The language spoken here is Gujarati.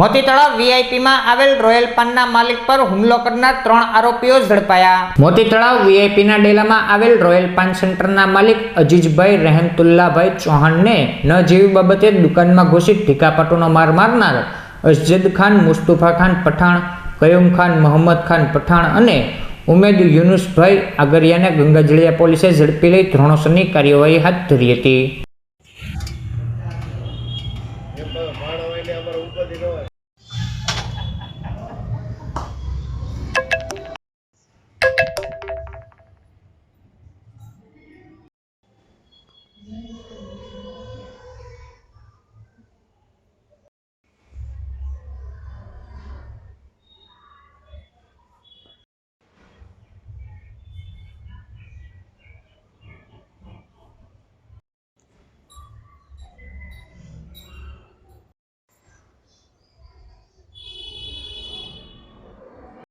મોતી તળાવ વીઆઈપીમાં આવેલ રોયલ પાનના માલિક પર હુમલો કરનાર ત્રણ આરોપીઓ ઝડપાયા. મોતી તળાવ વીઆઈપીના ડેલામાં આવેલ રોયલ પાન સેન્ટરના માલિક અજીજભાઈ રહેમતુલ્લાભાઈ ચૌહાણને ન જેવી બાબતે દુકાનમાં ઘોષિત ઢીકાપટોનો માર મારનાર અસજદ ખાન મુસ્તુફા ખાન પઠાણ કયુમ ખાન મોહમ્મદ ખાન પઠાણ અને ઉમેદ યુનુસભાઈ આગરિયાને ગંગાજળિયા પોલીસે ઝડપી લઈ ધોણસરની કાર્યવાહી હાથ ધરી હતી.